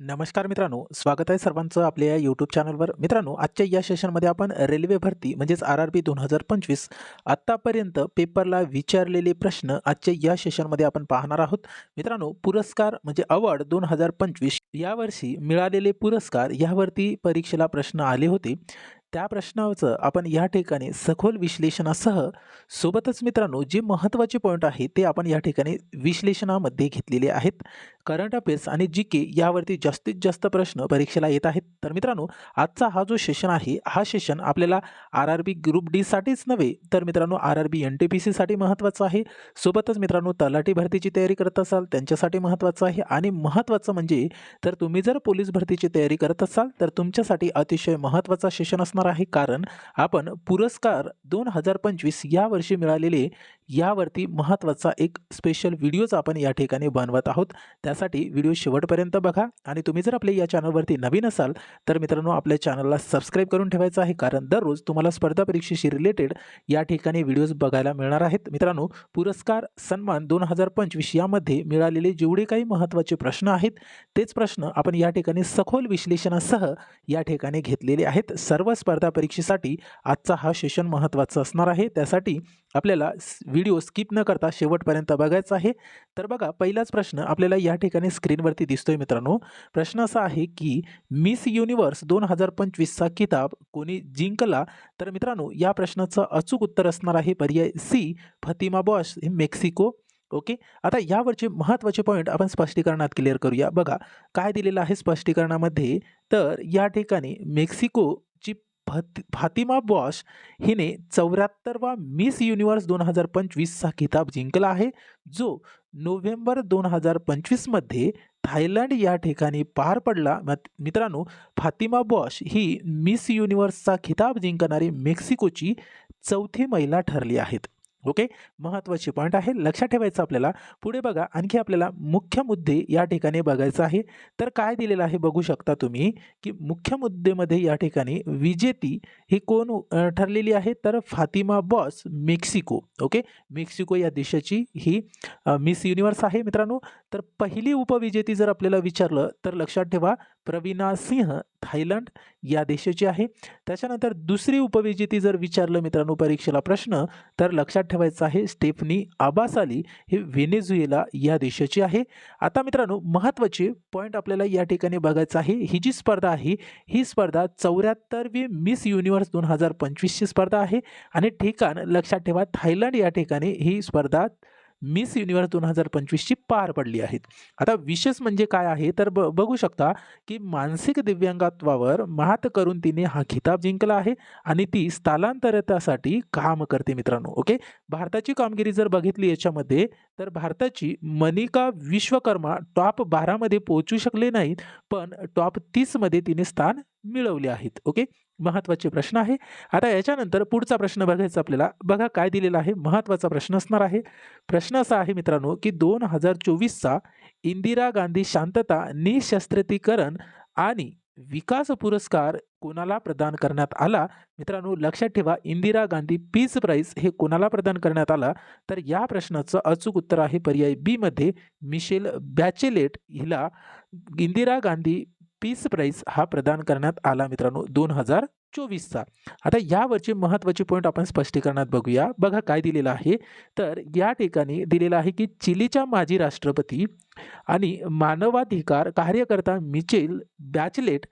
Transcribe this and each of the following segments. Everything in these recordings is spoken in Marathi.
नमस्कार मित्रांनो स्वागत आहे सर्वांचं आपल्या या यूट्यूब चॅनलवर मित्रांनो आजच्या या सेशनमध्ये आपण रेल्वे भरती म्हणजेच आर आर बी दोन हजार पंचवीस आत्तापर्यंत पेपरला विचारलेले प्रश्न आजच्या या सेशनमध्ये आपण पाहणार आहोत. मित्रांनो पुरस्कार म्हणजे अवॉर्ड दोन हजार पंचवीस यावर्षी मिळालेले पुरस्कार यावरती परीक्षेला प्रश्न आले होते. त्या प्रश्नाचं आपण या ठिकाणी सखोल विश्लेषणासह सोबतच मित्रांनो जे महत्त्वाचे पॉईंट आहे ते आपण या ठिकाणी विश्लेषणामध्ये घेतलेले आहेत. करंट अफेअर्स आणि जी के यावरती जास्तीत जास्त प्रश्न परीक्षेला येत आहेत. तर मित्रांनो आजचा हा जो सेशन आहे हा सेशन आपल्याला आर आर बी ग्रुप डीसाठीच नव्हे तर मित्रांनो R R B N T P सीसाठी महत्त्वाचं आहे. सोबतच मित्रांनो तलाठी भरतीची तयारी करत असाल त्यांच्यासाठी महत्त्वाचं आहे. आणि महत्त्वाचं म्हणजे तर तुम्ही जर पोलीस भरतीची तयारी करत असाल तर तुमच्यासाठी अतिशय महत्त्वाचा सेशन असणार आहे. कारण आपण पुरस्कार दोन हजार पंचवीस यावर्षी मिळालेले यावरती महत्त्वाचा एक स्पेशल व्हिडिओज आपण या ठिकाणी बनवत आहोत. त्यासाठी व्हिडिओ शेवटपर्यंत बघा. आणि तुम्ही जर आपले या चॅनलवरती नवीन असाल तर मित्रांनो आपल्या चॅनलला सबस्क्राईब करून ठेवायचं आहे. कारण दररोज तुम्हाला स्पर्धा परीक्षेशी रिलेटेड या ठिकाणी व्हिडिओज बघायला मिळणार आहेत. मित्रांनो पुरस्कार सन्मान दोन हजार पंचवीस यामध्ये मिळालेले जेवढे काही महत्त्वाचे प्रश्न आहेत तेच प्रश्न आपण या ठिकाणी सखोल विश्लेषणासह या ठिकाणी घेतलेले आहेत. सर्व स्पर्धा परीक्षेसाठी आजचा हा सेशन महत्त्वाचा असणार आहे. त्यासाठी आपल्याला व्हिडिओ स्किप न करता शेवटपर्यंत बघायचा आहे. तर बघा पहिलाच प्रश्न आपल्याला या ठिकाणी स्क्रीनवरती दिसतोय मित्रांनो. प्रश्न असा आहे की मिस युनिवर्स दोन हजार पंचवीसचा किताब कोणी जिंकला? तर मित्रांनो या प्रश्नाचं अचूक उत्तर असणार आहे पर्याय सी फतिमा बॉश हे मेक्सिको. ओके? आता यावरचे महत्त्वाचे पॉईंट आपण स्पष्टीकरणात क्लिअर करूया. बघा काय दिलेलं आहे स्पष्टीकरणामध्ये? तर या ठिकाणी मेक्सिको फत फातिमा बॉश हिने चौऱ्याहत्तरवा मिस युनिवर्स दोन हजार पंचवीसचा किताब जिंकला आहे जो नोव्हेंबर दोन हजार पंचवीसमध्ये थायलंड या ठिकाणी पार पडला. मत- मित्रांनो फातिमा बॉश ही मिस युनिवर्सचा खिताब जिंकणारी मेक्सिकोची चौथी महिला ठरली आहेत. ओके? महत्त्वाचे पॉईंट आहे. लक्षात ठेवायचं आपल्याला. पुढे बघा आणखी आपल्याला मुख्य मुद्दे या ठिकाणी बघायचं आहे. तर काय दिलेलं आहे बघू शकता तुम्ही की मुख्य मुद्देमध्ये या ठिकाणी विजेती ही कोण ठरलेली आहे? तर Fatima Bosch Mexico. Okay? Mexico या देशाची ही मिस युनिवर्स आहे मित्रांनो. तर पहिली उपविजेती जर आपल्याला विचारलं तर लक्षात ठेवा प्रवीणा सिंह थायलंड या देशाची आहे. त्याच्यानंतर दुसरी उपविजेती जर विचारलं मित्रांनो परीक्षेला प्रश्न तर लक्षात ठेवायचा आहे स्टेफनी आबासाली हे व्हेनेझुएला या देशाची आहे. आता मित्रांनो महत्त्वाचे पॉईंट आपल्याला या ठिकाणी बघायचं आहे. ही जी स्पर्धा आहे ही स्पर्धा चौऱ्याहत्तरवी मिस युनिव्हर्स दोन हजार पंचवीसची स्पर्धा आहे. आणि ठिकाण लक्षात ठेवा थायलंड या ठिकाणी ही स्पर्धा मिस युनिवर्स दोन हजार पंचवीसची पार पडली आहेत. आता विशेष म्हणजे काय आहे? तर ब बघू शकता की मानसिक दिव्यांगत्वावर मात करून तिने हा खिताब जिंकला आहे आणि ती स्थलांतरितासाठी काम करते मित्रांनो ओके? भारताची कामगिरी जर बघितली याच्यामध्ये तर भारताची मनिका विश्वकर्मा टॉप बारामध्ये पोहोचू शकले नाहीत पण टॉप तीसमध्ये तिने स्थान मिळवले आहेत ओके? महत्त्वाचे प्रश्न आहे. आता याच्यानंतर पुढचा प्रश्न बघायचा आपल्याला. बघा काय दिलेला आहे. महत्त्वाचा प्रश्न असणार आहे. प्रश्न असा आहे मित्रांनो की दोन हजार चोवीसचा इंदिरा गांधी शांतता निशस्त्रीकरण आणि विकास पुरस्कार कोणाला प्रदान करण्यात आला? मित्रांनो लक्षात ठेवा इंदिरा गांधी पीस प्राईज हे कोणाला प्रदान करण्यात आला? तर या प्रश्नाचं अचूक उत्तर आहे पर्याय बी मध्ये मिशेल बॅचेलेट. हिला इंदिरा गांधी पीस प्राईज हा प्रदान करण्यात आला मित्रांनो दोन हजार चोवीसचा. आता यावरचे महत्त्वाचे पॉईंट आपण स्पष्टीकरणात बघूया. बघा काय दिलेलं आहे. तर या ठिकाणी दिलेलं आहे की चिलीच्या माजी राष्ट्रपती आणि मानवाधिकार कार्यकर्ता मिचेल बॅचलेट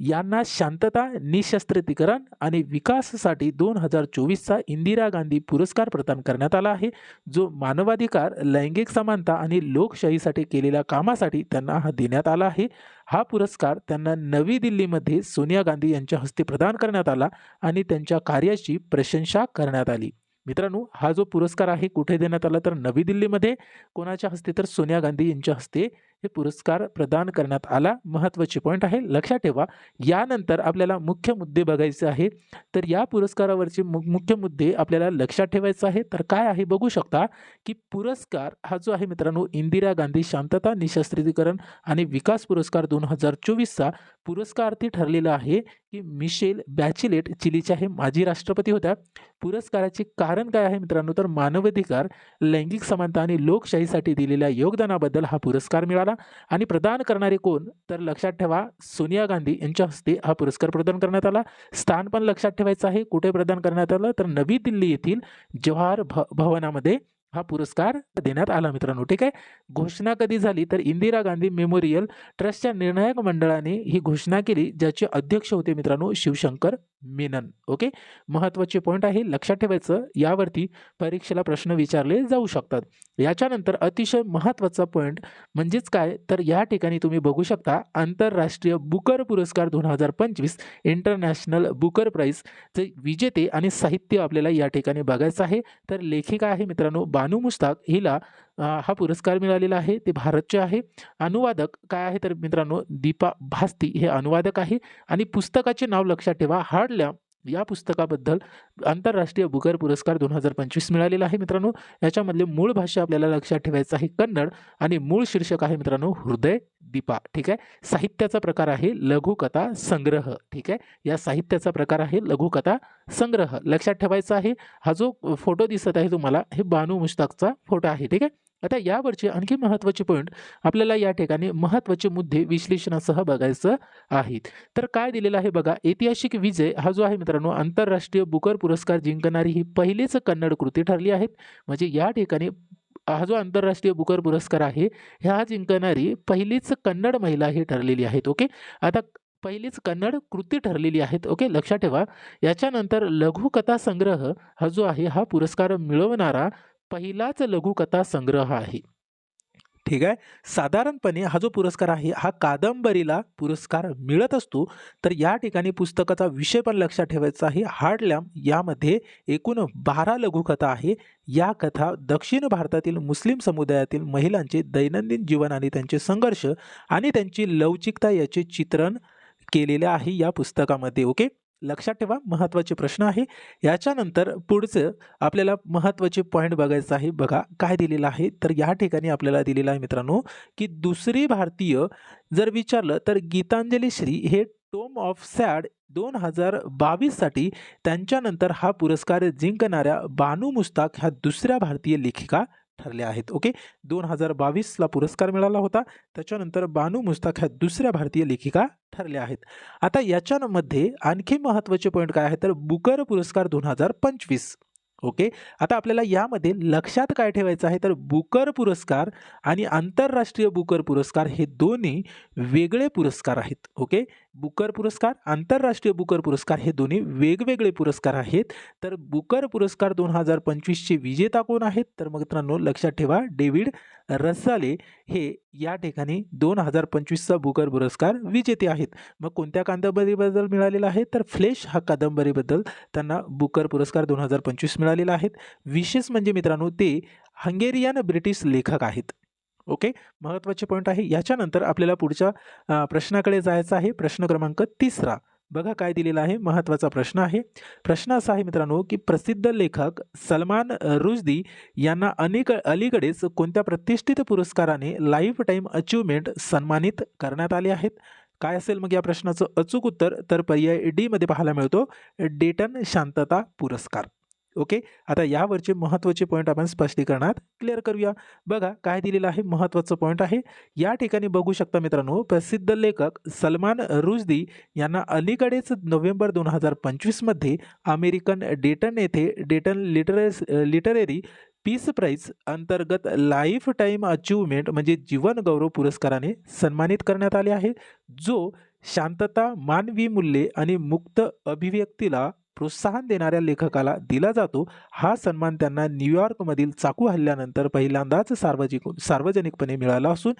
यांना शांतता निशस्त्रीकरण आणि विकासासाठी दोन हजार चोवीसचा इंदिरा गांधी पुरस्कार प्रदान करण्यात आला आहे जो मानवाधिकार लैंगिक समानता आणि लोकशाहीसाठी केलेल्या कामासाठी त्यांना हा देण्यात आला आहे. हा पुरस्कार त्यांना नवी दिल्लीमध्ये सोनिया गांधी यांच्या हस्ते प्रदान करण्यात आला आणि त्यांच्या कार्याची प्रशंसा करण्यात आली. मित्रांनो हा जो पुरस्कार आहे कुठे देण्यात आला? तर नवी दिल्लीमध्ये. कोणाच्या हस्ते? तर सोनिया गांधी यांच्या हस्ते. हे पुरस्कार प्रदान करण्यात आला. महत्त्वाचे पॉईंट आहे. लक्षात ठेवा यानंतर आपल्याला मुख्य मुद्दे बघायचे आहे तर या पुरस्कारावरचे मु मुख्य मुद्दे आपल्याला लक्षात ठेवायचं आहे तर काय आहे बघू शकता की पुरस्कार हा जो आहे मित्रांनो इंदिरा गांधी शांतता निशस्त्रीकरण आणि विकास पुरस्कार दोन हजार चोवीसचा पुरस्कारार्थी ठरलेला आहे की मिशेल बॅचिलेट चिलीच्या हे माजी राष्ट्रपती होत्या. पुरस्काराचे कारण काय आहे मित्रांनो? तर मानवाधिकार लैंगिक समानता आणि लोकशाहीसाठी दिलेल्या योगदानाबद्दल हा पुरस्कार मिळाला. आला आणि प्रदान करणारे कोण? तर लक्षात ठेवा सोनिया गांधी यांच्या हस्ते हा पुरस्कार प्रदान करण्यात आला. स्थान पण लक्षात ठेवायचं आहे. कुठे प्रदान करण्यात आलं? तर नवी दिल्ली येथील जवाहर भ भवनामध्ये हा पुरस्कार देण्यात आला मित्रांनो. ठीक आहे? घोषणा कधी झाली? तर इंदिरा गांधी मेमोरियल ट्रस्टच्या निर्णायक मंडळाने ही घोषणा केली ज्याचे अध्यक्ष होते मित्रांनो शिवशंकर मेनन. ओके? महत्त्वाचे पॉईंट आहे लक्षात ठेवायचं यावरती परीक्षेला प्रश्न विचारले जाऊ शकतात. याच्यानंतर अतिशय महत्त्वाचा पॉईंट म्हणजेच काय? तर या ठिकाणी तुम्ही बघू शकता आंतरराष्ट्रीय बुकर पुरस्कार दोन हजार पंचवीस इंटरनॅशनल बुकर प्राईजचे विजेते आणि साहित्य आपल्याला या ठिकाणी बघायचं आहे. तर लेखिका आहे मित्रांनो बानू मुस्ताक. हिला हा पुरस्कार मिळालेला आहे ते भारतचे आहे. अनुवादक काय आहे तर मित्रांनो दीपा भास्ती हे अनुवादक आहे. आणि पुस्तकाचे नाव लक्षात ठेवा हाडल्या या पुस्तकाबद्दल आंतरराष्ट्रीय बुकर पुरस्कार दोन हजार पंचवीस मिळालेला आहे मित्रांनो. याच्यामधले मूळ भाषा आपल्याला लक्षात ठेवायचं आहे कन्नड. आणि मूळ शीर्षक आहे मित्रांनो हृदय दीपा ठीक आहे? साहित्याचा प्रकार आहे लघुकथा संग्रह ठीक आहे? या साहित्याचा प्रकार आहे लघुकथा संग्रह. लक्षात ठेवायचा आहे हा जो फोटो दिसत आहे तुम्हाला हे बानू मुश्ताकचा फोटो आहे ठीक आहे? आता यावरचे आणखी महत्त्वाचे पॉईंट आपल्याला या ठिकाणी महत्त्वाचे मुद्दे विश्लेषणासह बघायचं आहेत. तर काय दिलेलं आहे बघा ऐतिहासिक विजय हा जो आहे मित्रांनो आंतरराष्ट्रीय बुकर पुरस्कार जिंकणारी ही पहिलीच कन्नड कृती ठरली आहेत म्हणजे या ठिकाणी हा जो आंतरराष्ट्रीय बुकर पुरस्कार आहे ह्या जिंकणारी पहिलीच कन्नड महिला ही ठरलेली आहेत ओके? आता पहिलीच कन्नड कृती ठरलेली आहेत ओके? लक्षात ठेवा. याच्यानंतर लघुकथा संग्रह हा जो आहे हा पुरस्कार मिळवणारा पहिलाच लघुकथा संग्रह आहे. ठीक आहे. साधारणपणे हा जो पुरस्कार आहे हा कादंबरीला पुरस्कार मिळत असतो तर या ठिकाणी पुस्तकाचा विषय पण लक्षात ठेवायचा आहे. हार्डलॅम यामध्ये एकूण बारा लघुकथा आहे. या कथा दक्षिण भारतातील मुस्लिम समुदायातील महिलांचे दैनंदिन जीवन आणि त्यांचे संघर्ष आणि त्यांची लवचिकता याचे चित्रण केलेले आहे या पुस्तकामध्ये ओके? लक्षात ठेवा महत्त्वाचे प्रश्न आहे. याच्यानंतर पुढचं आपल्याला महत्त्वाचे पॉईंट बघायचं आहे. बघा काय दिलेलं आहे? तर या ठिकाणी आपल्याला दिलेलं आहे मित्रांनो की दुसरी भारतीय जर विचारलं तर गीतांजली श्री हे टोम ऑफ सॅड दोन हजार बावीससाठी त्यांच्यानंतर हा पुरस्कार जिंकणाऱ्या बानू मुस्ताक ह्या दुसऱ्या भारतीय लेखिका ठरल्या आहेत. ओके? दोन हजार बावीसला पुरस्कार मिळाला होता. त्याच्यानंतर बानू मुस्ताक ह्या दुसऱ्या भारतीय लेखिका ठरल्या आहेत. आता याच्यामध्ये आणखी महत्त्वाचे पॉईंट काय आहे तर बुकर पुरस्कार दोन हजार पंचवीस. ओके? आता आपल्याला यामध्ये लक्षात काय ठेवायचं आहे? तर बुकर पुरस्कार आणि आंतरराष्ट्रीय बुकर पुरस्कार हे दोन्ही वेगळे पुरस्कार आहेत. ओके? बुकर पुरस्कार आंतरराष्ट्रीय बुकर पुरस्कार हे दोन्ही वेगवेगळे पुरस्कार आहेत. तर बुकर पुरस्कार दोन हजार पंचवीसचे विजेता कोण आहेत? तर मग मित्रांनो लक्षात ठेवा डेव्हिड रसाले हे या ठिकाणी दोन हजार पंचवीसचा बुकर पुरस्कार विजेते आहेत. मग कोणत्या कादंबरीबद्दल मिळालेला आहे? तर फ्लेश हा कादंबरीबद्दल त्यांना बुकर पुरस्कार दोन हजार पंचवीस मिळालेला आहे. विशेष म्हणजे मित्रांनो ते हंगेरियन ब्रिटिश लेखक आहेत. ओके. महत्त्वाचे पॉईंट आहे. याच्यानंतर आपल्याला पुढच्या प्रश्नाकडे जायचं आहे. प्रश्न क्रमांक तिसरा. बघा काय दिलेला आहे. महत्त्वाचा प्रश्न आहे. प्रश्न असा आहे मित्रांनो की प्रसिद्ध लेखक सलमान रुजदी यांना अनेक अलीकडेच कोणत्या प्रतिष्ठित पुरस्काराने लाईफ टाईम अचिव्हमेंट सन्मानित करण्यात आले आहेत? काय असेल मग या प्रश्नाचं? अचूक उत्तर तर पर्याय डीमध्ये पाहायला मिळतो. डेटन शांतता पुरस्कार. ओके? आता यावरचे महत्त्वाचे पॉईंट आपण स्पष्टीकरणात क्लिअर करूया. बघा काय दिलेलं आहे? महत्त्वाचं पॉईंट आहे. या ठिकाणी बघू शकता मित्रांनो प्रसिद्ध लेखक सलमान रुजदी यांना अलीकडेच नोव्हेंबर दोन हजार पंचवीसमध्ये अमेरिकन डेटन येथे डेटन लिटरेस लिटररी पीस प्राईज अंतर्गत लाईफ टाईम अचिव्हमेंट म्हणजे जीवन गौरव पुरस्काराने सन्मानित करण्यात आले आहे. जो शांतता मानवी मूल्ये आणि मुक्त अभिव्यक्तीला प्रोत्साहन देणाऱ्या लेखकाला दिला जातो. हा सन्मान त्यांना न्यूयॉर्कमधील चाकू हल्ल्यानंतर पहिल्यांदाच सार्वजनिक सार्वजनिकपणे मिळाला असून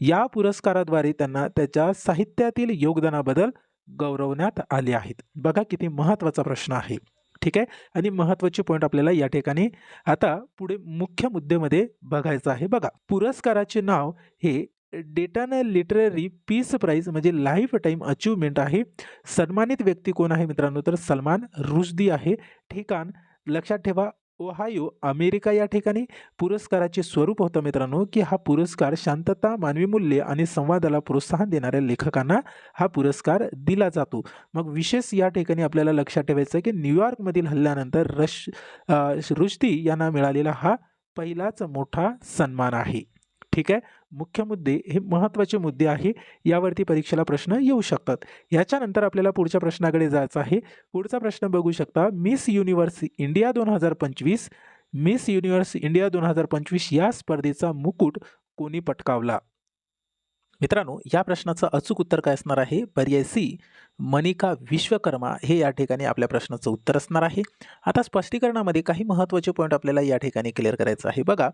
या पुरस्काराद्वारे त्यांना त्याच्या साहित्यातील योगदानाबद्दल गौरवण्यात आले आहेत. बघा किती महत्त्वाचा प्रश्न आहे. ठीक आहे? आणि महत्त्वाचे पॉईंट आपल्याला या ठिकाणी आता पुढे मुख्य मुद्द्यामध्ये बघायचं आहे. बघा पुरस्काराचे नाव हे डेटान लिटररी पीस प्राईज म्हणजे लाईफ टाईम अचिव्हमेंट आहे. सन्मानित व्यक्ती कोण आहे मित्रांनो? तर सलमान रुशदी आहे. ठिकाण लक्षात ठेवा ओहायो अमेरिका या ठिकाणी पुरस्काराचे स्वरूप होतं मित्रांनो की हा पुरस्कार शांतता मानवी मूल्य आणि संवादाला प्रोत्साहन देणाऱ्या लेखकांना हा पुरस्कार दिला जातो. मग विशेष या ठिकाणी आपल्याला लक्षात ठेवायचं की न्यूयॉर्कमधील हल्ल्यानंतर रश रुश्दी यांना मिळालेला हा पहिलाच मोठा सन्मान आहे. ठीक आहे? मुख्य मुद्दे हे महत्त्वाचे मुद्दे आहे. यावरती परीक्षेला प्रश्न येऊ शकतात. याच्यानंतर आपल्याला पुढच्या प्रश्नाकडे जायचं आहे. पुढचा प्रश्न बघू शकता. मिस युनिव्हर्स इंडिया दोन हजार पंचवीस मिस युनिव्हर्स इंडिया दोन हजार पंचवीस या स्पर्धेचा मुकुट कोणी पटकावला? मित्रांनो या प्रश्नाचं अचूक उत्तर काय असणार आहे? पर्याय सी मनिका विश्वकर्मा हे या ठिकाणी आपल्या प्रश्नाचं उत्तर असणार आहे. आता स्पष्टीकरणामध्ये काही महत्त्वाचे पॉईंट आपल्याला या ठिकाणी क्लिअर करायचं आहे. बघा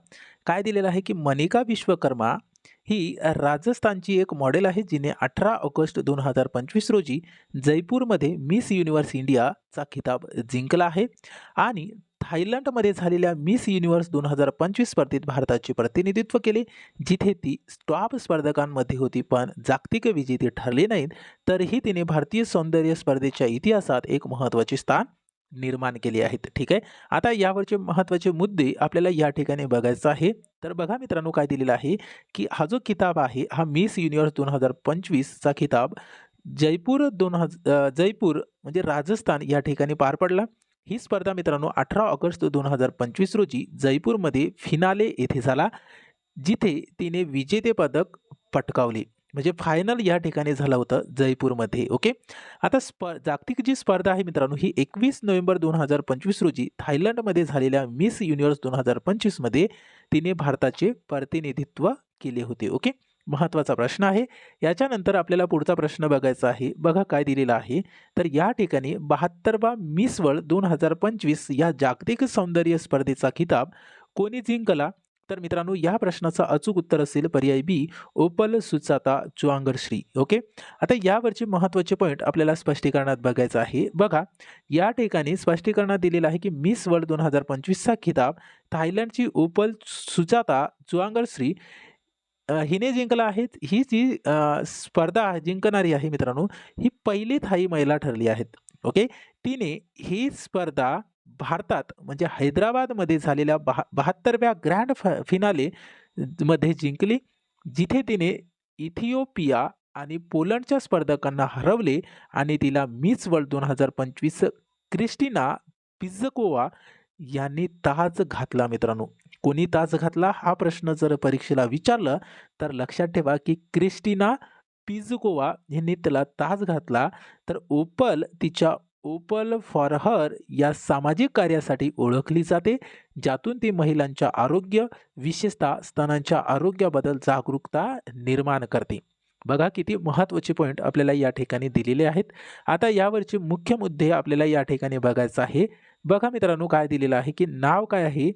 काय दिलेलं आहे की मनिका विश्वकर्मा ही राजस्थानची एक मॉडेल आहे जिने अठरा ऑगस्ट दोन हजार पंचवीस रोजी जयपूरमध्ये मिस युनिव्हर्स इंडियाचा खिताब जिंकला आहे. आणि थायलंडमध्ये झालेल्या मिस युनिव्हर्स दोन हजार पंचवीस स्पर्धेत भारताचे प्रतिनिधित्व केले जिथे ती टॉप स्पर्धकांमध्ये होती पण जागतिक विजेती ठरली नाहीत तरीही तिने भारतीय सौंदर्य स्पर्धेच्या इतिहासात एक महत्त्वाचे स्थान निर्माण केले आहेत. ठीक आहे? आता यावरचे महत्त्वाचे मुद्दे आपल्याला या ठिकाणी बघायचं आहे. तर बघा मित्रांनो काय दिलेलं आहे की हा जो किताब आहे हा मिस युनिव्हर्स दोन हजार पंचवीसचा किताब जयपूर दोन हजार जयपूर म्हणजे राजस्थान या ठिकाणी पार पडला. ही स्पर्धा मित्रांनो अठरा ऑगस्ट दोन हजार पंचवीस रोजी जयपूरमध्ये फिनाले येथे झाला जिथे तिने विजेते पदक पटकावले. म्हणजे फायनल या ठिकाणी झालं होतं जयपूरमध्ये ओके? आता स्प जागतिक जी स्पर्धा आहे मित्रांनो ही एकवीस नोव्हेंबर दोन हजार पंचवीस रोजी थायलंडमध्ये झालेल्या मिस युनिव्हर्स दोन हजार पंचवीसमध्ये तिने भारताचे प्रतिनिधित्व केले होते ओके? महत्त्वाचा प्रश्न आहे. याच्यानंतर आपल्याला पुढचा प्रश्न बघायचा आहे. बघा काय दिलेला आहे. तर या ठिकाणी बहात्तरवा मिस वर्ल्ड दोन हजार पंचवीस या जागतिक सौंदर्य स्पर्धेचा खिताब कोणी जिंकला? तर मित्रांनो या प्रश्नाचं अचूक उत्तर असेल पर्याय बी ओपल सुचाता चुआंगरश्री. ओके? आता यावरचे महत्त्वाचे पॉईंट आपल्याला स्पष्टीकरणात बघायचं आहे. बघा या ठिकाणी स्पष्टीकरणात दिलेलं आहे की मिस वर्ल्ड दोन हजार पंचवीसचा खिताब थायलंडची ओपल सुचाता चुआंगरश्री हिने जिंकला आहे ही जी स्पर्धा जिंकणारी आहे मित्रांनो ही पहिली थाई महिला ठरली आहेत. ओके? तिने ही स्पर्धा भारतात म्हणजे हैदराबादमध्ये झालेल्या बहा बहात्तरव्या ग्रँड फ फिनाले मध्ये जिंकली जिथे तिने इथिओपिया आणि पोलंडच्या स्पर्धकांना हरवले आणि तिला मिस वर्ल्ड दोन हजार पंचवीस क्रिस्टिना पिझकोवा यांनी ताज घातला मित्रांनो. कोणी तास घातला? हा प्रश्न जर परीक्षेला विचारलं तर लक्षात ठेवा की क्रिस्टिना पिझुकोवा यांनी त्याला तास घातला. तर ओपल तिच्या ओपल फॉर हर या सामाजिक कार्यासाठी ओळखली जाते ज्यातून ती महिलांच्या आरोग्य विशेषतः स्तनांच्या आरोग्याबद्दल जागरूकता निर्माण करते. बघा किती महत्त्वाचे पॉईंट आपल्याला या ठिकाणी दिलेले आहेत. आता यावरचे मुख्य मुद्दे आपल्याला या ठिकाणी बघायचं आहे. बघा मित्रांनो काय दिलेलं आहे की नाव काय आहे?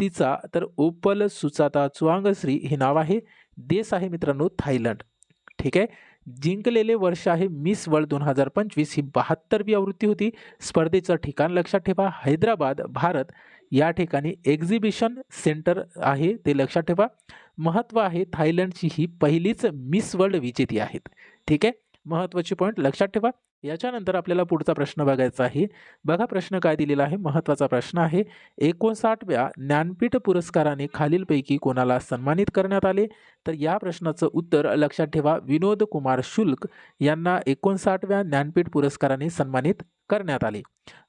तिचा तर ओपल सुचाता चुआंगश्री हे नाव आहे. देश आहे मित्रांनो थायलंड. ठीक आहे? जिंकलेले वर्ष आहे मिस वर्ल्ड दोन हजार पंचवीस ही बहात्तरवी आवृत्ती होती. स्पर्धेचं ठिकाण लक्षात ठेवा. हैदराबाद भारत या ठिकाणी एक्झिबिशन सेंटर आहे ते लक्षात ठेवा. महत्त्व आहे थायलंडची ही पहिलीच मिस वर्ल्ड विजेती आहेत. ठीक आहे? महत्त्वाचे पॉईंट लक्षात ठेवा. याच्यानंतर आपल्याला पुढचा प्रश्न बघायचा आहे. बघा प्रश्न काय दिलेला आहे. महत्त्वाचा प्रश्न आहे. एकोणसाठव्या ज्ञानपीठ पुरस्काराने खालीलपैकी कोणाला सन्मानित करण्यात आले? तर या प्रश्नाचं उत्तर लक्षात ठेवा. विनोद कुमार शुल्क यांना एकोणसाठव्या ज्ञानपीठ पुरस्काराने सन्मानित करण्यात आले.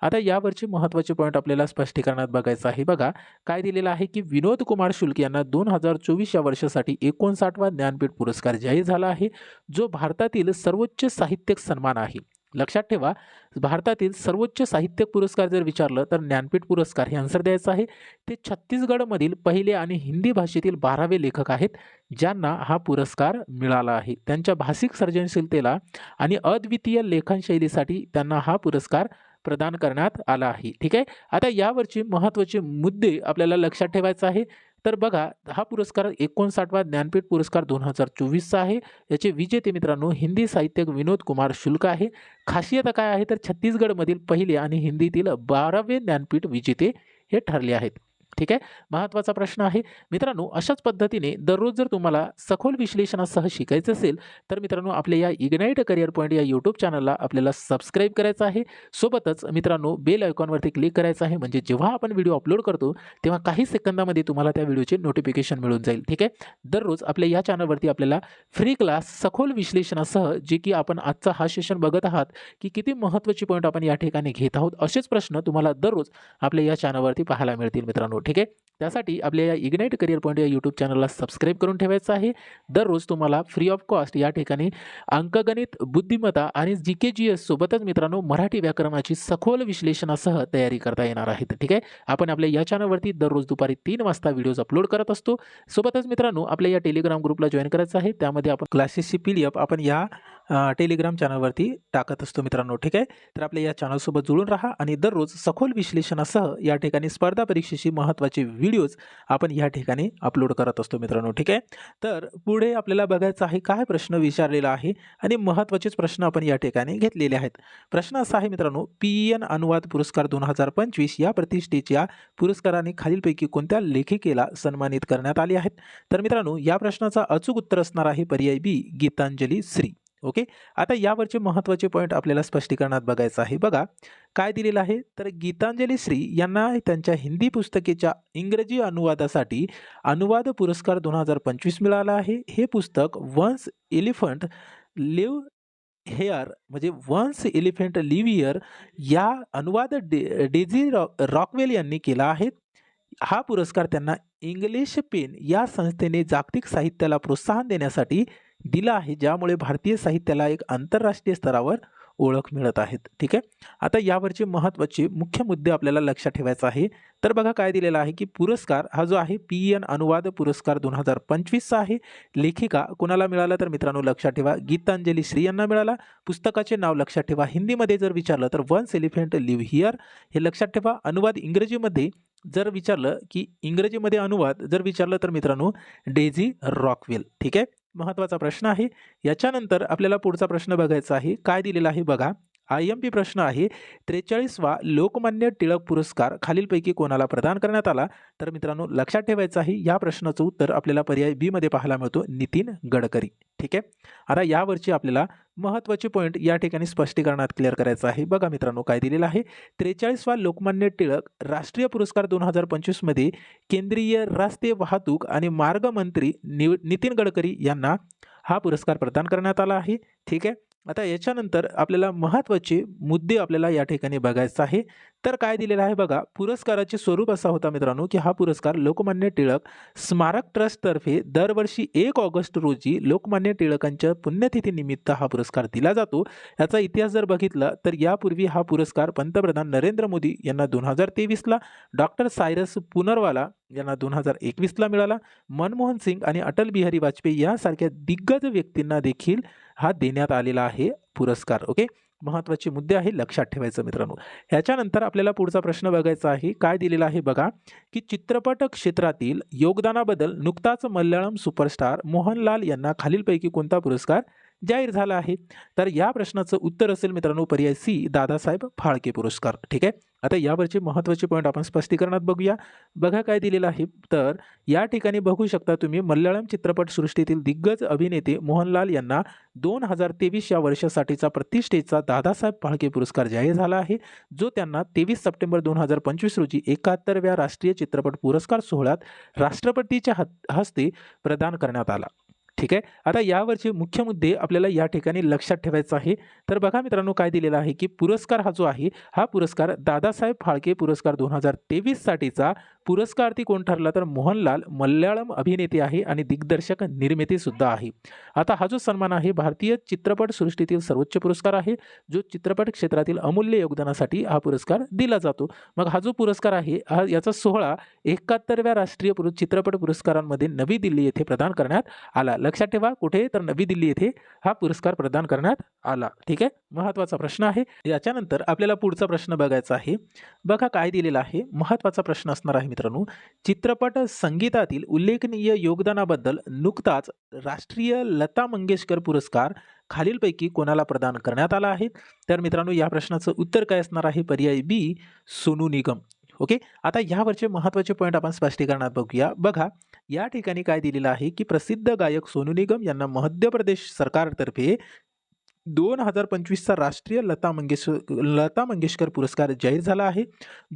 आता यावरचे महत्त्वाचे पॉईंट आपल्याला स्पष्टीकरणात बघायचं आहे. बघा काय दिलेलं आहे की विनोद कुमार शुल्क यांना दोन हजार चोवीस या वर्षासाठी एकोणसाठवा ज्ञानपीठ पुरस्कार जाहीर झाला आहे जो भारतातील सर्वोच्च साहित्यिक सन्मान आहे. लक्षात ठेवा भारतातील सर्वोच्च साहित्य पुरस्कार जर विचारलं तर ज्ञानपीठ पुरस्कार हे आन्सर द्यायचं आहे. ते छत्तीसगडमधील पहिले आणि हिंदी भाषेतील बारावे लेखक आहेत ज्यांना हा पुरस्कार मिळाला आहे. त्यांच्या भाषिक सर्जनशीलतेला आणि अद्वितीय लेखनशैलीसाठी त्यांना हा पुरस्कार प्रदान करण्यात आला आहे. ठीक आहे? आता यावरचे महत्त्वाचे मुद्दे आपल्याला लक्षात ठेवायचा आहे. तर बघा हा पुरस्कार एकोणसाठवा ज्ञानपीठ पुरस्कार दोन हजार चोवीसचा आहे. याचे विजेते मित्रांनो हिंदी साहित्यक विनोद कुमार शुल्क आहे. खासियत काय आहे तर छत्तीसगडमधील पहिले आणि हिंदीतील बारावे ज्ञानपीठ विजेते हे ठरले आहेत. ठीक आहे? महत्त्वाचा प्रश्न आहे. मित्रांनो अशाच पद्धतीने दररोज जर तुम्हाला सखोल विश्लेषणासह शिकायचं असेल तर मित्रांनो आपल्या या इग्नाईट करिअर पॉईंट या यूट्यूब चॅनलला आपल्याला सबस्क्राईब करायचं आहे. सोबतच मित्रांनो बेल आयकॉनवरती क्लिक करायचं आहे. म्हणजे जेव्हा आपण व्हिडिओ अपलोड करतो तेव्हा काही सेकंदामध्ये तुम्हाला त्या व्हिडिओचे नोटिफिकेशन मिळून जाईल. ठीक आहे? दररोज आपल्या या चॅनलवरती आपल्याला फ्री क्लास सखोल विश्लेषणासह जे की आपण आजचा हा सेशन बघत आहात की किती महत्त्वाची पॉईंट आपण या ठिकाणी घेत आहोत असेच प्रश्न तुम्हाला दररोज आपल्या या चॅनलवरती पाहायला मिळतील मित्रांनो. ठीक आहे? त्यासाठी आपल्या या इग्नाईट करिअर पॉईंट या यूट्यूब चॅनलला सबस्क्राईब करून ठेवायचं आहे. दररोज तुम्हाला फ्री ऑफ कॉस्ट या ठिकाणी अंकगणित बुद्धिमत्ता आणि जी के जी एस सोबतच मित्रांनो मराठी व्याकरणाची सखोल विश्लेषणासह तयारी करता येणार आहेत. ठीक आहे? आपण आपल्या या चॅनलवरती दररोज दुपारी तीन वाजता व्हिडिओज अपलोड करत असतो. सोबतच मित्रांनो आपल्या या टेलिग्राम ग्रुपला जॉईन करायचं आहे. त्यामध्ये आपण क्लासेसची पी डी एफ आपण या टेलिग्राम चॅनलवरती टाकत असतो मित्रांनो ठीक आहे? तर आपल्या या चॅनलसोबत जुळून राहा आणि दररोज सखोल विश्लेषणासह या ठिकाणी स्पर्धा परीक्षेशी महत्त्वाचे व्हिडिओज आपण या ठिकाणी अपलोड करत असतो मित्रांनो ठीक आहे? तर पुढे आपल्याला बघायचं आहे काय प्रश्न विचारलेला आहे आणि महत्त्वाचेच प्रश्न आपण या ठिकाणी घेतलेले आहेत. प्रश्न असा आहे मित्रांनो पी एन अनुवाद पुरस्कार दोन हजार पंचवीस या प्रतिष्ठेच्या पुरस्काराने खालीलपैकी कोणत्या लेखिकेला सन्मानित करण्यात आले आहेत? तर मित्रांनो या प्रश्नाचा अचूक उत्तर असणार आहे पर्याय बी गीतांजली श्री. ओके? आता यावरचे महत्त्वाचे पॉईंट आपल्याला स्पष्टीकरणात बघायचं आहे. बघा काय दिलेलं आहे? तर गीतांजली श्री यांना त्यांच्या हिंदी पुस्तकेच्या इंग्रजी अनुवादासाठी अनुवाद पुरस्कार दोन हजार पंचवीस मिळाला आहे. हे पुस्तक वन्स एलिफंट लिव्ह हेअर म्हणजे वन्स एलिफंट लिव्ह या अनुवाद डे डेझी रॉ रॉकवेल यांनी केला आहे. हा पुरस्कार त्यांना इंग्लिश पेन या संस्थेने जागतिक साहित्याला प्रोत्साहन देण्यासाठी दिला आहे ज्यामुळे भारतीय साहित्याला एक आंतरराष्ट्रीय स्तरावर ओळख मिळत आहेत. ठीक आहे? आता यावरचे महत्त्वाचे मुख्य मुद्दे आपल्याला लक्षात ठेवायचा आहे. तर बघा काय दिलेला आहे की पुरस्कार हा जो आहे पी एन अनुवाद पुरस्कार दोन हजार पंचवीसचा आहे. लेखिका कोणाला मिळाला तर मित्रांनो लक्षात ठेवा. गीतांजली श्री यांना मिळाला. पुस्तकाचे नाव लक्षात ठेवा. हिंदीमध्ये जर विचारलं तर वन्स एलिफंट लिव्ह हिअर हे लक्षात ठेवा. अनुवाद इंग्रजीमध्ये जर विचारलं की इंग्रजीमध्ये अनुवाद जर विचारलं तर मित्रांनो डेझी रॉकवेल. ठीक आहे? महत्त्वाचा प्रश्न आहे. याच्यानंतर आपल्याला पुढचा प्रश्न बघायचा आहे. काय दिलेला आहे बघा. आय एम पी प्रश्न आहे त्रेचाळीसवा लोकमान्य टिळक पुरस्कार खालीलपैकी कोणाला प्रदान करण्यात आला? तर मित्रांनो लक्षात ठेवायचं आहे या प्रश्नाचं उत्तर आपल्याला पर्याय बीमध्ये पाहायला मिळतो नितीन गडकरी. ठीक आहे? आता यावरची आपल्याला महत्त्वाचे पॉईंट या ठिकाणी स्पष्टीकरणात क्लिअर करायचं आहे. बघा मित्रांनो काय दिलेलं आहे? त्रेचाळीसवा लोकमान्य टिळक राष्ट्रीय पुरस्कार दोन हजार पंचवीसमध्ये केंद्रीय रस्ते वाहतूक आणि मार्ग मंत्री नि नितीन गडकरी यांना हा पुरस्कार प्रदान करण्यात आला आहे. ठीक आहे? आता याच्यानंतर आपल्याला महत्त्वाचे मुद्दे आपल्याला या ठिकाणी बघायचं आहे. तर काय दिलेलं आहे बघा पुरस्काराचे स्वरूप असा होता मित्रांनो की हा पुरस्कार लोकमान्य टिळक स्मारक ट्रस्टतर्फे दरवर्षी एक ऑगस्ट रोजी लोकमान्य टिळकांच्या पुण्यतिथीनिमित्त हा पुरस्कार दिला जातो. याचा इतिहास जर बघितला तर यापूर्वी हा पुरस्कार पंतप्रधान नरेंद्र मोदी यांना दोन हजार तेवीसला डॉक्टर सायरस पुनर्वाला यांना दोन हजार एकवीसला मिळाला. मनमोहन सिंग आणि अटल बिहारी वाजपेयी यासारख्या दिग्गज व्यक्तींना देखील हा देण्यात आलेला आहे पुरस्कार ओके? महत्त्वाचे मुद्दे आहे लक्षात ठेवायचं मित्रांनो. ह्याच्यानंतर आपल्याला पुढचा प्रश्न बघायचा आहे काय दिलेला आहे बघा की चित्रपट क्षेत्रातील योगदानाबद्दल नुकताच मल्याळम सुपरस्टार मोहनलाल यांना खालीलपैकी कोणता पुरस्कार जाहीर झाला आहे. तर या प्रश्नाचं उत्तर असेल मित्रांनो पर्याय सी दादासाहेब फाळके पुरस्कार. ठीक आहे? आता यावरचे महत्त्वाचे पॉईंट आपण स्पष्टीकरणात बघूया. बघा काय दिलेलं आहे. तर या ठिकाणी बघू शकता तुम्ही मल्याळम चित्रपटसृष्टीतील दिग्गज अभिनेते मोहनलाल यांना दोन हजार तेवीस या वर्षासाठीचा प्रतिष्ठेचा दादासाहेब फाळके पुरस्कार जाहीर झाला आहे. जो त्यांना तेवीस सप्टेंबर दोन हजार पंचवीस रोजी एकाहत्तरव्या राष्ट्रीय चित्रपट पुरस्कार सोहळ्यात राष्ट्रपतीच्या हस्ते प्रदान करण्यात आला. ठीक आहे? आता यावरचे मुख्य मुद्दे आपल्याला या ठिकाणी लक्षात ठेवायचं आहे. तर बघा मित्रांनो काय दिलेलं आहे की पुरस्कार हा जो आहे हा पुरस्कार दादासाहेब फाळके पुरस्कार दोन हजार तेवीससाठीचा पुरस्कार्थी कोण ठरला? तर मोहनलाल मल्याळम अभिनेते आहे आणि दिग्दर्शक निर्मितीसुद्धा आहे. आता हा जो सन्मान आहे भारतीय चित्रपट सृष्टीतील सर्वोच्च पुरस्कार आहे. जो चित्रपट क्षेत्रातील अमूल्य योगदानासाठी हा पुरस्कार दिला जातो. मग हा जो पुरस्कार आहे हा याचा सोहळा एकाहत्तरव्या राष्ट्रीय पुर चित्रपट पुरस्कारांमध्ये नवी दिल्ली येथे प्रदान करण्यात आला. लक्षात ठेवा कुठे? तर नवी दिल्ली येथे हा पुरस्कार प्रदान करण्यात आला. ठीक आहे? महत्त्वाचा प्रश्न आहे. याच्यानंतर आपल्याला पुढचा प्रश्न बघायचा आहे. बघा काय दिलेला आहे. महत्त्वाचा प्रश्न असणार आहे. मित्रांनो चित्रपट संगीतातील उल्लेखनीय योगदानाबद्दल नुकताच राष्ट्रीय लता मंगेशकर पुरस्कार खालीलपैकी कोणाला प्रदान करण्यात आला आहे? तर मित्रांनो या प्रश्नाचं उत्तर काय असणार आहे? पर्याय बी सोनू निगम. ओके? आता ह्यावरचे महत्त्वाचे पॉईंट आपण स्पष्टीकरणात बघूया. बघा या ठिकाणी काय दिलेलं आहे की प्रसिद्ध गायक सोनू निगम यांना मध्य प्रदेश सरकारतर्फे दोन हजार पंचवीसचा राष्ट्रीय लता मंगेशकर लता मंगेशकर पुरस्कार जाहीर झाला आहे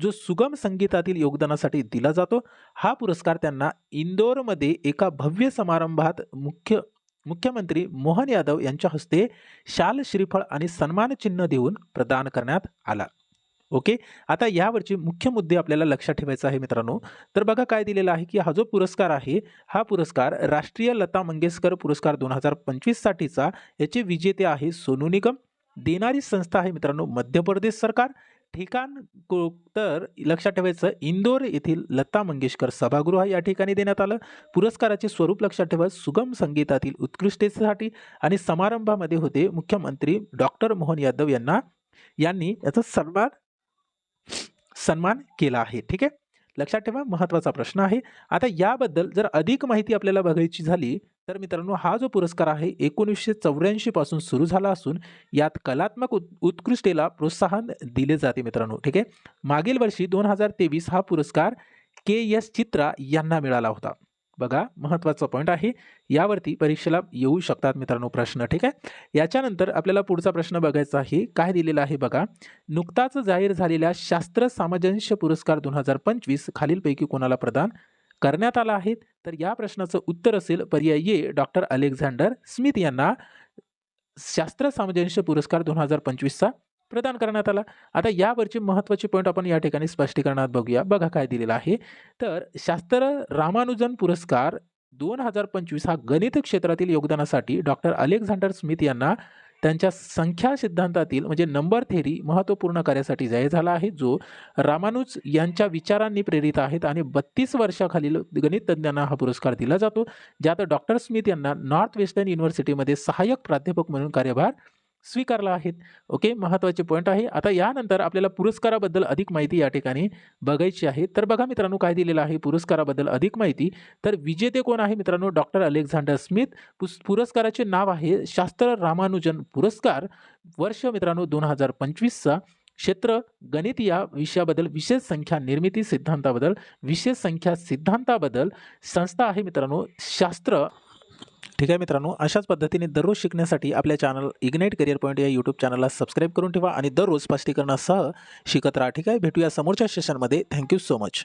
जो सुगम संगीतातील योगदानासाठी दिला जातो. हा पुरस्कार त्यांना इंदोरमध्ये एका भव्य समारंभात मुख्य मुख्यमंत्री मोहन यादव यांच्या हस्ते शाल श्रीफळ आणि सन्मानचिन्ह देऊन प्रदान करण्यात आला. ओके? आता यावरचे मुख्य मुद्दे आपल्याला लक्षात ठेवायचा आहे मित्रांनो. तर बघा काय दिलेलं आहे की हा जो पुरस्कार आहे हा पुरस्कार राष्ट्रीय लता मंगेशकर पुरस्कार दोन हजार पंचवीससाठीचा याचे विजेते आहे सोनू निगम. देणारी संस्था आहे मित्रांनो मध्य प्रदेश सरकार. ठिकाण को- तर लक्षात ठेवायचं इंदोर येथील लता मंगेशकर सभागृह या ठिकाणी देण्यात आलं. पुरस्काराचे स्वरूप लक्षात ठेवा सुगम संगीतातील उत्कृष्टतेसाठी आणि समारंभामध्ये होते मुख्यमंत्री डॉक्टर मोहन यादव यांना. यांनी याचा सन्मान सन्मान केला आहे. ठीक आहे? लक्षात ठेवा महत्त्वाचा प्रश्न आहे. आता याबद्दल जर अधिक माहिती आपल्याला बघायची झाली तर मित्रांनो हा जो पुरस्कार आहे एकोणीसशे चौऱ्याऐंशीपासून सुरू झाला असून यात कलात्मक उत् उत्कृष्टेला प्रोत्साहन दिले जाते मित्रांनो. ठीक आहे? मागील वर्षी दोन हजार तेवीस हा पुरस्कार के एस चित्रा यांना मिळाला होता. बघा महत्त्वाचा पॉईंट आहे. यावरती परीक्षेला येऊ शकतात मित्रांनो प्रश्न ठीक आहे? याच्यानंतर आपल्याला पुढचा प्रश्न बघायचा आहे. काय दिलेला आहे बघा? नुकताच जाहीर झालेल्या शास्त्र सामंजस्य पुरस्कार दोन हजार पंचवीस खालीलपैकी कोणाला प्रदान करण्यात आला आहे? तर या प्रश्नाचं उत्तर असेल पर्याय ए डॉक्टर अलेक्झांडर स्मिथ यांना शास्त्र सामंजस्य पुरस्कार दोन हजार पंचवीसचा. प्रदान करण्यात आला. आता यावरचे महत्त्वाचे पॉईंट आपण या ठिकाणी स्पष्टीकरणात बघूया. बघा काय दिलेलं आहे. तर शास्त्र रामानुजन पुरस्कार दोन हजार पंचवीस हा गणित क्षेत्रातील योगदानासाठी डॉक्टर अलेक्झांडर स्मिथ यांना त्यांच्या संख्या सिद्धांतातील म्हणजे नंबर थेरी महत्त्वपूर्ण कार्यासाठी जाहीर झाला आहे जो रामानुज यांच्या विचारांनी प्रेरित आहेत आणि बत्तीस वर्षाखालील गणिततज्ञांना हा पुरस्कार दिला जातो ज्यात डॉक्टर स्मिथ यांना नॉर्थ वेस्टर्न युनिव्हर्सिटीमध्ये सहाय्यक प्राध्यापक म्हणून कार्यभार स्वीकारला आहेत. ओके? महत्त्वाचे पॉईंट आहे. आता यानंतर आपल्याला पुरस्काराबद्दल अधिक माहिती या ठिकाणी बघायची आहे. तर बघा मित्रांनो काय दिलेलं आहे? पुरस्काराबद्दल अधिक माहिती. तर विजेते कोण आहे मित्रांनो? Doctor Alexander Smith. पुस पुरस्काराचे नाव आहे शास्त्र रामानुजन पुरस्कार वर्ष मित्रांनो दोन हजार पंचवीसचा. क्षेत्र गणित या विषयाबद्दल विशेष संख्या निर्मिती सिद्धांताबद्दल विशेष संख्या सिद्धांताबद्दल संस्था आहे मित्रांनो शास्त्र ठीक आहे मित्रांनो अशाच पद्धतीने दररोज शिकण्यासाठी आपल्या चॅनल इग्नाइट करिअर पॉईंट या यूट्यूब चॅनलला सबस्क्राईब करून ठेवा आणि दररोज स्पष्टीकरणासह शिकत राहा. ठीक आहे भेटूया समोरच्या सेशनमध्ये थँक्यू सो मच